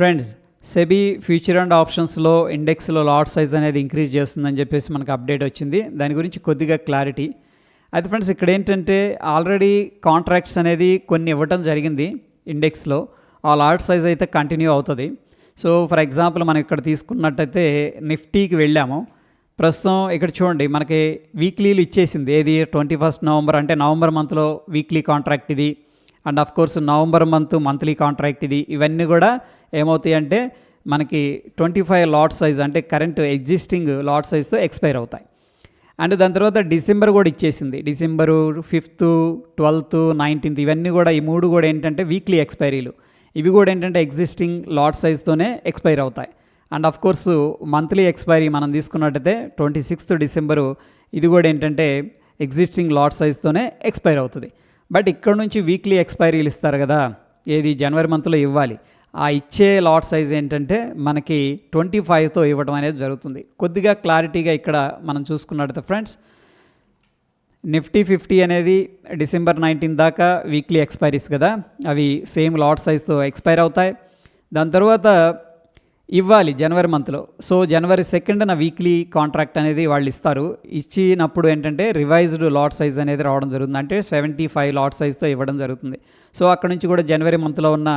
Friends SEBI future and ఆప్షన్స్లో ఇండెక్స్లో lot size అనేది ఇంక్రీజ్ చేస్తుందని చెప్పేసి మనకు అప్డేట్ వచ్చింది. దాని గురించి కొద్దిగా క్లారిటీ అయితే ఫ్రెండ్స్ ఇక్కడ ఏంటంటే ఆల్రెడీ కాంట్రాక్ట్స్ అనేది కొన్ని ఇవ్వటం జరిగింది ఇండెక్స్లో ఆ లాట్ సైజ్ అయితే కంటిన్యూ అవుతుంది. సో ఫర్ ఎగ్జాంపుల్ మనం ఇక్కడ తీసుకున్నట్టయితే నిఫ్టీకి వెళ్ళాము. ప్రస్తుతం ఇక్కడ చూడండి మనకి వీక్లీలు ఇచ్చేసింది. ఏది? ట్వంటీ ఫస్ట్ నవంబర్ అంటే నవంబర్ మంత్లో వీక్లీ కాంట్రాక్ట్ ఇది. And of course November month monthly contract ఇది. ఇవన్నీ కూడా ఏమవుతాయి అంటే మనకి ట్వంటీ ఫైవ్ లాట్ సైజ్ అంటే కరెంట్ ఎగ్జిస్టింగ్ లాట్ సైజ్తో ఎక్స్పైర్ అవుతాయి. అండ్ దాని తర్వాత డిసెంబర్ కూడా ఇచ్చేసింది. డిసెంబరు ఫిఫ్త్ ట్వెల్త్ నైన్టీన్త్ ఇవన్నీ కూడా ఈ మూడు కూడా ఏంటంటే వీక్లీ ఎక్స్పైరీలు ఇవి కూడా ఏంటంటే ఎగ్జిస్టింగ్ లాట్ సైజ్తోనే ఎక్స్పైర్ అవుతాయి. And of course monthly expiry మనం తీసుకున్నట్టయితే ట్వంటీ సిక్స్త్ డిసెంబరు ఇది కూడా ఏంటంటే ఎగ్జిస్టింగ్ లాట్ సైజ్తోనే ఎక్స్పైర్ అవుతుంది. బట్ ఇక్కడ నుంచి వీక్లీ ఎక్స్పైరీలు ఇస్తారు కదా. ఏది జనవరి మంత్లో ఇవ్వాలి. ఆ ఇచ్చే లాట్ సైజ్ ఏంటంటే మనకి ట్వంటీ ఫైవ్తో ఇవ్వడం అనేది జరుగుతుంది. కొద్దిగా క్లారిటీగా ఇక్కడ మనం చూసుకున్నట్టు ఫ్రెండ్స్ నిఫ్టీ ఫిఫ్టీ అనేది డిసెంబర్ నైన్టీన్ దాకా వీక్లీ ఎక్స్పైరీస్ కదా. అవి సేమ్ లాట్ సైజ్తో ఎక్స్పైర్ అవుతాయి. దాని తర్వాత ఇవ్వాలి జనవరి మంత్లో సో జనవరి సెకండ్న వీక్లీ కాంట్రాక్ట్ అనేది వాళ్ళు ఇస్తారు. ఇచ్చినప్పుడు ఏంటంటే రివైజ్డ్ లాట్ సైజ్ అనేది రావడం జరుగుతుంది. అంటే సెవెంటీ ఫైవ్ లాట్ సైజ్తో ఇవ్వడం జరుగుతుంది. సో అక్కడ నుంచి కూడా జనవరి మంత్లో ఉన్న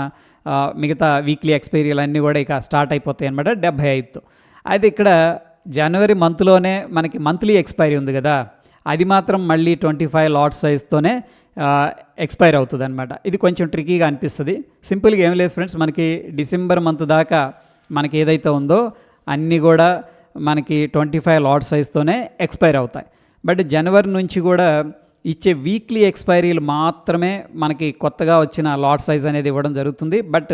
మిగతా వీక్లీ ఎక్స్పైరీలు అన్నీ కూడా ఇక స్టార్ట్ అయిపోతాయి అనమాట డెబ్బై ఐదుతో. అయితే ఇక్కడ జనవరి మంత్లోనే మనకి మంత్లీ ఎక్స్పైరీ ఉంది కదా. అది మాత్రం మళ్ళీ ట్వంటీ ఫైవ్ లాట్ సైజ్తోనే ఎక్స్పైర్ అవుతుంది అనమాట ఇది కొంచెం ట్రికీగా అనిపిస్తుంది. సింపుల్గా ఏం లేదు ఫ్రెండ్స్ మనకి డిసెంబర్ మంత్ దాకా మనకి ఏదైతే ఉందో అన్నీ కూడా మనకి ట్వంటీ ఫైవ్ లాట్ సైజ్తోనే ఎక్స్పైర్ అవుతాయి. బట్ జనవరి నుంచి కూడా ఇచ్చే వీక్లీ ఎక్స్పైరీలు మాత్రమే మనకి కొత్తగా వచ్చిన లాట్ సైజ్ అనేది ఇవ్వడం జరుగుతుంది. బట్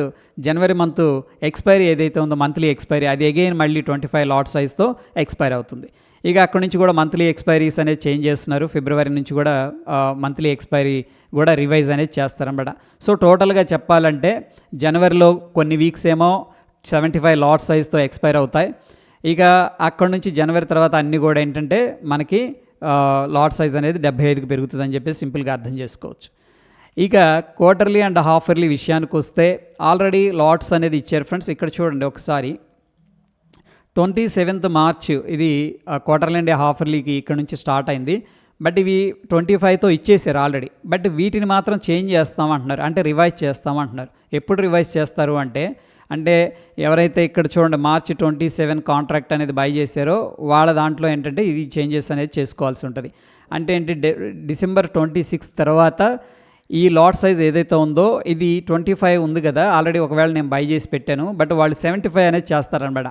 జనవరి మంత్ ఎక్స్పైరీ ఏదైతే ఉందో మంత్లీ ఎక్స్పైరీ అది అగైన్ మళ్ళీ ట్వంటీ ఫైవ్ లాట్ సైజ్తో ఎక్స్పైర్ అవుతుంది. ఇక అక్కడి నుంచి కూడా మంత్లీ ఎక్స్పైరీస్ అనేది చేంజ్ చేస్తున్నారు. ఫిబ్రవరి నుంచి కూడా మంత్లీ ఎక్స్పైరీ కూడా రివైజ్ అనేది చేస్తారన్నమాట సో టోటల్గా చెప్పాలంటే జనవరిలో కొన్ని వీక్స్ ఏమో సెవెంటీ ఫైవ్ లాట్ సైజ్తో ఎక్స్పైర్ అవుతాయి. ఇక అక్కడ నుంచి జనవరి తర్వాత అన్నీ కూడా ఏంటంటే మనకి లాట్ సైజ్ అనేది డెబ్బై ఐదుకి పెరుగుతుందని చెప్పి సింపుల్గా అర్థం చేసుకోవచ్చు. ఇక క్వార్టర్లీ అండ్ హాఫ్ ఇయర్లీ విషయానికి వస్తే ఆల్రెడీ లాట్స్ అనేది ఇచ్చారు ఫ్రెండ్స్. ఇక్కడ చూడండి ఒకసారి. ట్వంటీ సెవెంత్ మార్చ్ ఇది క్వార్టర్లీ అండ్ హాఫ్ ఇయర్లీకి ఇక్కడ నుంచి స్టార్ట్ అయింది. బట్ ఇవి ట్వంటీ ఫైవ్తో ఇచ్చేసారు ఆల్రెడీ. బట్ వీటిని మాత్రం చేంజ్ చేస్తామంటున్నారు. అంటే రివైజ్ చేస్తామంటున్నారు. ఎప్పుడు రివైజ్ చేస్తారు అంటే అంటే ఎవరైతే ఇక్కడ చూడండి మార్చి ట్వంటీ సెవెన్ కాంట్రాక్ట్ అనేది బై చేశారో వాళ్ళ దాంట్లో ఏంటంటే ఇది చేంజెస్ అనేది చేసుకోవాల్సి ఉంటుంది. అంటే ఏంటి డిసెంబర్ ట్వంటీ సిక్స్ తర్వాత ఈ లాట్ సైజ్ ఏదైతే ఉందో ఇది ట్వంటీ ఫైవ్ ఉంది కదా ఆల్రెడీ ఒకవేళ నేను బై చేసి పెట్టాను బట్ వాళ్ళు సెవెంటీ ఫైవ్ అనేది చేస్తారనమాట.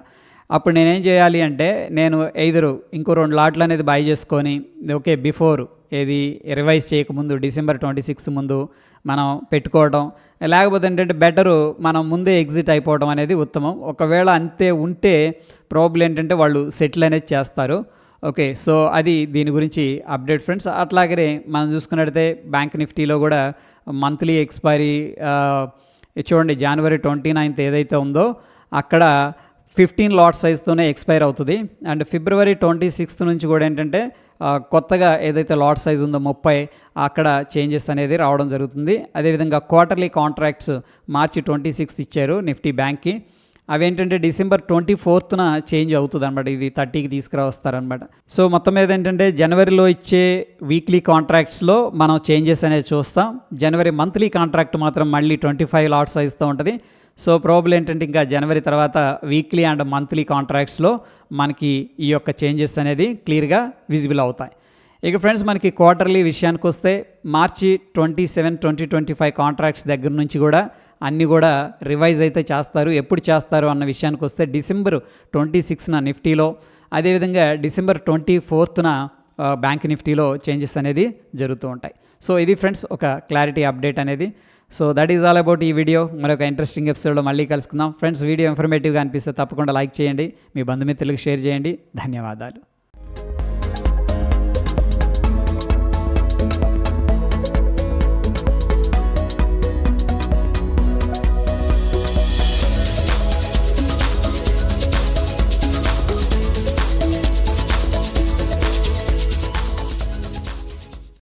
అప్పుడు నేనేం చేయాలి అంటే నేను ఎదురు ఇంకో రెండు లాట్లు అనేది బై చేసుకొని ఓకే బిఫోర్ ఏది రివైజ్ చేయకముందు డిసెంబర్ ట్వంటీ సిక్స్ ముందు మనం పెట్టుకోవడం లేకపోతే ఏంటంటే బెటరు మనం ముందే ఎగ్జిట్ అయిపోవడం అనేది ఉత్తమం. ఒకవేళ అంతే ఉంటే ప్రాబ్లం ఏంటంటే వాళ్ళు సెటిల్ అనేది చేస్తారు. ఓకే సో అది దీని గురించి అప్డేట్ ఫ్రెండ్స్. అట్లాగనే మనం చూసుకున్నట్టయితే బ్యాంక్ నిఫ్టీలో కూడా మంత్లీ ఎక్స్పైరీ చూడండి జనవరి ట్వంటీ నైన్త్ ఏదైతే ఉందో అక్కడ ఫిఫ్టీన్ లాట్ సైజ్తోనే ఎక్స్పైర్ అవుతుంది. అండ్ ఫిబ్రవరి ట్వంటీ సిక్స్త్ నుంచి కూడా ఏంటంటే కొత్తగా ఏదైతే లాట్ సైజ్ ఉందో ముప్పై అక్కడ చేంజెస్ అనేది రావడం జరుగుతుంది. అదేవిధంగా క్వార్టర్లీ కాంట్రాక్ట్స్ మార్చి ట్వంటీ సిక్స్ ఇచ్చారు నిఫ్టీ బ్యాంక్కి అవి ఏంటంటే డిసెంబర్ ట్వంటీ ఫోర్త్న చేంజ్ అవుతుంది అనమాట ఇది థర్టీకి తీసుకురావస్తారనమాట సో మొత్తం మీద ఏంటంటే జనవరిలో ఇచ్చే వీక్లీ కాంట్రాక్ట్స్లో మనం చేంజెస్ అనేది చూస్తాం. జనవరి మంత్లీ కాంట్రాక్ట్ మాత్రం మళ్ళీ ట్వంటీ ఫైవ్ లాట్ సైజ్తో ఉంటుంది. సో ప్రాబ్లం ఏంటంటే ఇంకా జనవరి తర్వాత వీక్లీ అండ్ మంత్లీ కాంట్రాక్ట్స్లో మనకి ఈ యొక్క చేంజెస్ అనేది క్లియర్గా విజిబుల్ అవుతాయి. ఇక ఫ్రెండ్స్ మనకి క్వార్టర్లీ విషయానికి వస్తే మార్చి twenty seven twenty twenty five contracts దగ్గర నుంచి కూడా అన్నీ కూడా రివైజ్ అయితే చేస్తారు. ఎప్పుడు చేస్తారు అన్న విషయానికి వస్తే డిసెంబర్ ట్వంటీ సిక్స్న నిఫ్టీలో అదేవిధంగా డిసెంబర్ ట్వంటీ ఫోర్త్న బ్యాంక్ నిఫ్టీలో చేంజెస్ అనేది జరుగుతూ ఉంటాయి. సో ఇది ఫ్రెండ్స్ ఒక క్లారిటీ అప్డేట్ అనేది. So that is all about ఈ వీడియో మరొక ఇంట్రెస్టింగ్ ఎపిసోడ్లో మళ్ళీ కలుసుకుందాం. ఫ్రెండ్స్ వీడియో ఇన్ఫర్మేటివ్గా అనిపిస్తే తప్పకుండా లైక్ చేయండి. మీ బంధుమిత్రులకు షేర్ చేయండి. ధన్యవాదాలు.